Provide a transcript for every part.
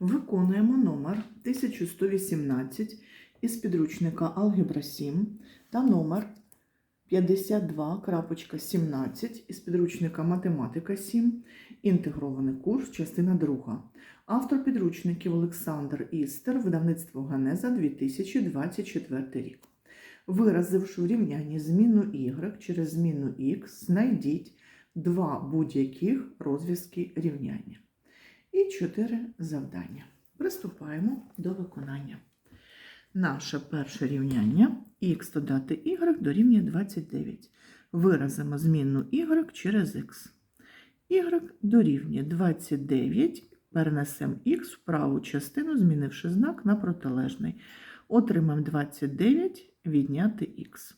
Виконуємо номер 1118 із підручника Алгебра 7 та номер 52.17 із підручника Математика 7, інтегрований курс, частина 2. Автор підручників Олександр Істер, видавництво Ганеза 2024 рік. Виразивши в рівнянні зміну y через зміну x, знайдіть два будь-яких розв'язки рівняння. І чотири завдання. Приступаємо до виконання. Наше перше рівняння х додати y дорівнює 29. Виразимо змінну y через x. y дорівнює 29, перенесемо х в праву частину, змінивши знак на протилежний. Отримаємо 29 відняти х.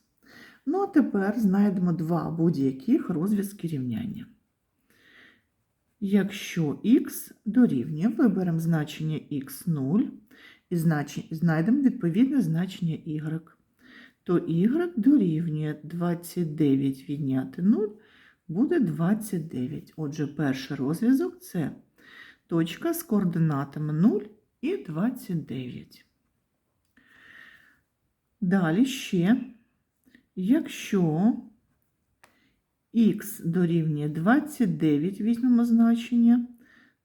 Ну, а тепер знайдемо два будь-яких розв'язки рівняння. Якщо х дорівнює, виберемо значення х0 і знайдемо відповідне значення y, то y дорівнює 29 відняти 0 буде 29. Отже, перший розв'язок це точка з координатами 0 і 29. Далі ще, якщо х дорівнює 29, візьмемо значення,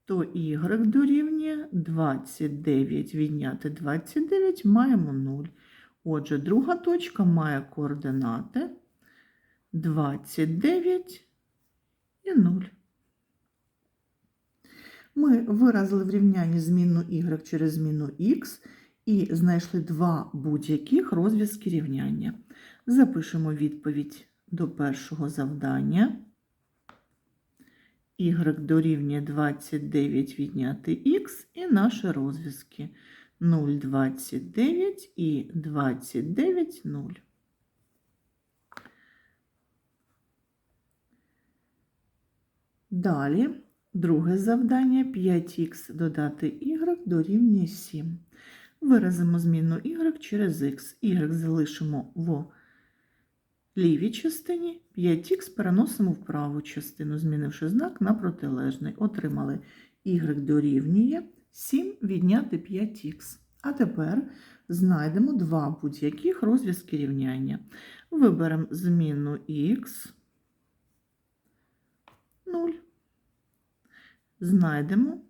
то y дорівнює 29 відняти 29 маємо 0. Отже, друга точка має координати 29 і 0. Ми виразили в рівнянні змінну y через зміну x і знайшли два будь-яких розв'язки рівняння. Запишемо відповідь до першого завдання. Y дорівнює 29 відняти х і наші розв'язки 0,29 і 29 0. Далі друге завдання 5х додати y дорівнює 7. Виразимо зміну y через х. y залишимо в лівій частині, 5х переносимо в праву частину, змінивши знак на протилежний. Отримали y дорівнює 7 відняти 5х. А тепер знайдемо два будь-яких розв'язки рівняння. Виберемо зміну х 0. Знайдемо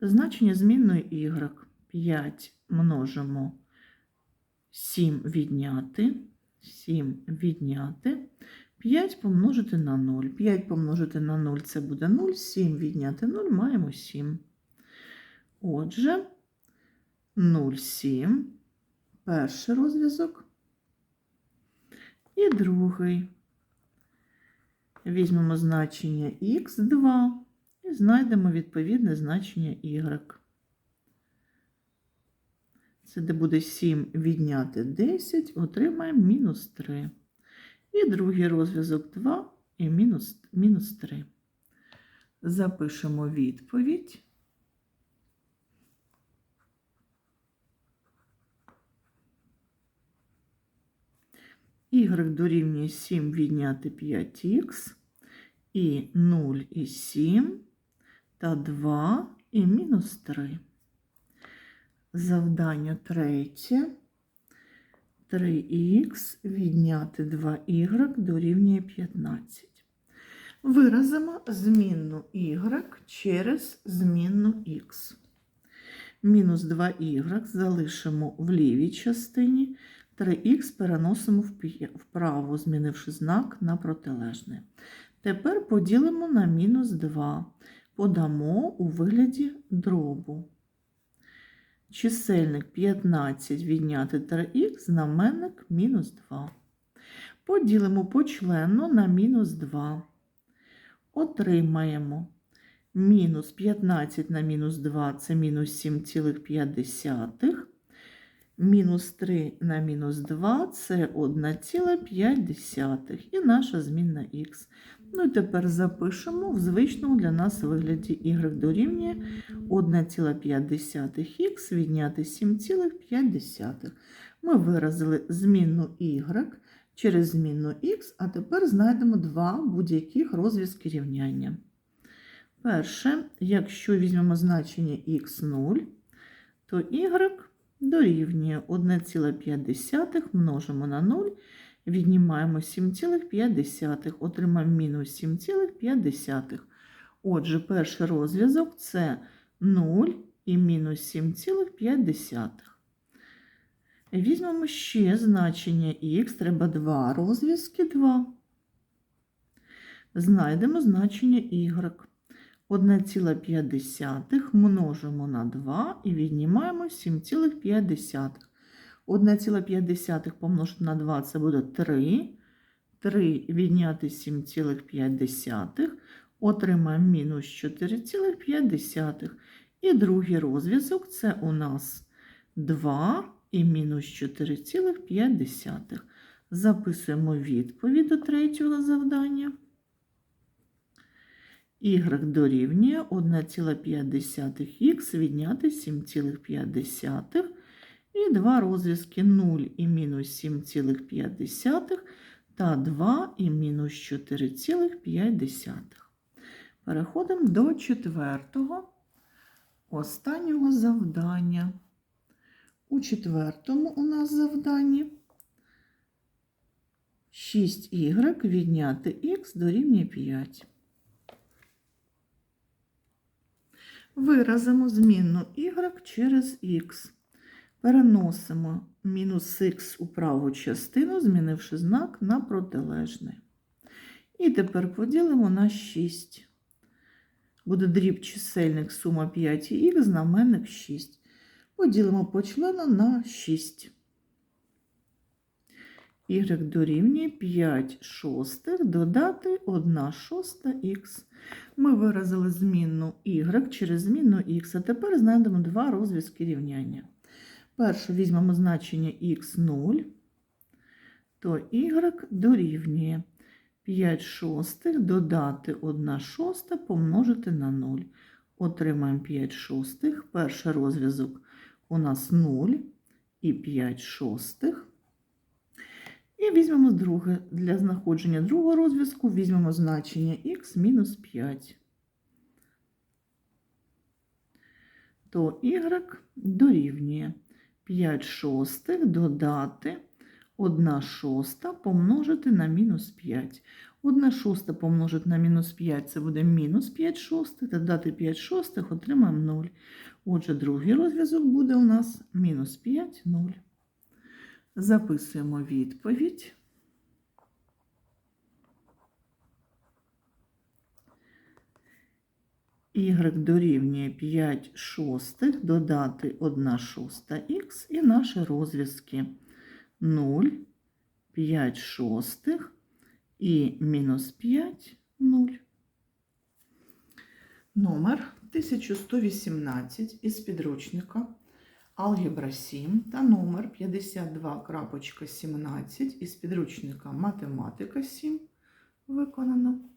значення змінної y. 5 множимо 7 відняти, 7 відняти, 5 помножити на 0. 5 помножити на 0 це буде 0, 7 відняти 0 маємо 7. Отже, 0, 7, перший розв'язок і другий. Візьмемо значення х2 і знайдемо відповідне значення y. Це де буде 7 відняти 10, отримаємо мінус 3. І другий розв'язок 2 і мінус, мінус 3. Запишемо відповідь. Y дорівнює 7 відняти 5х, і 0 і 7, та 2 і мінус 3. Завдання третє. 3х відняти 2y дорівнює 15. Виразимо змінну y через змінну х. Мінус 2y залишимо в лівій частині, 3х переносимо вправо, змінивши знак на протилежний. Тепер поділимо на мінус 2, подамо у вигляді дробу. Чисельник 15 відняти 3х, знаменник мінус 2. Поділимо почленно на мінус 2. Отримаємо мінус 15 на мінус 2 це мінус 7,5. Мінус 3 на мінус 2 це 1,5. І наша змінна х. Ну і тепер запишемо в звичному для нас вигляді y дорівнює 1,5х відняти 7,5. Ми виразили змінну y через змінну х, а тепер знайдемо два будь-яких розв'язки рівняння. Перше, якщо візьмемо значення х0, то y дорівнює 1,5 множимо на 0, віднімаємо 7,5, отримаємо мінус 7,5. Отже, перший розв'язок це 0 і мінус 7,5. Візьмемо ще значення х, треба два розв'язки 2. Знайдемо значення y. 1,5 множимо на 2 і віднімаємо 7,5. 1,5 помножити на 2 це буде 3. 3 відняти 7,5. Отримаємо мінус 4,5. І другий розв'язок це у нас 2 і мінус 4,5. Записуємо відповідь до третього завдання. Y дорівнює 1,5х відняти 7,5 і два розв'язки 0 і мінус 7,5 та 2 і мінус 4,5. Переходимо до четвертого, останнього завдання. У четвертому у нас завданні 6y відняти х дорівнює 5. Виразимо змінну y через х. Переносимо мінус х у праву частину, змінивши знак на протилежний. І тепер поділимо на 6. Буде дріб чисельник сума 5х, знаменник 6. Поділимо по члену на 6. Y дорівнює 5 шостих додати 1 шоста х. Ми виразили змінну y через змінну х, а тепер знайдемо два розв'язки рівняння. Перше візьмемо значення х0, то y дорівнює 5 шостих додати 1 шоста помножити на 0. Отримаємо 5 шостих. Перший розв'язок у нас 0 і 5 шостих. І візьмемо друге. Для знаходження другого розв'язку візьмемо значення х мінус 5. То y дорівнює 5 шостих додати 1 шоста помножити на мінус 5. 1 шоста помножити на мінус 5 це буде мінус 5 шостих, додати 5 шостих отримаємо 0. Отже, другий розв'язок буде у нас мінус 5, 0. Записуємо відповідь. Y дорівнює 5 шостих, додати 1 шоста х і наші розв'язки 0, 5 шостих і мінус 5, 0. Номер 1118 із підручника Алгебра 7 та номер 52.17 із підручника Математика 7 виконано.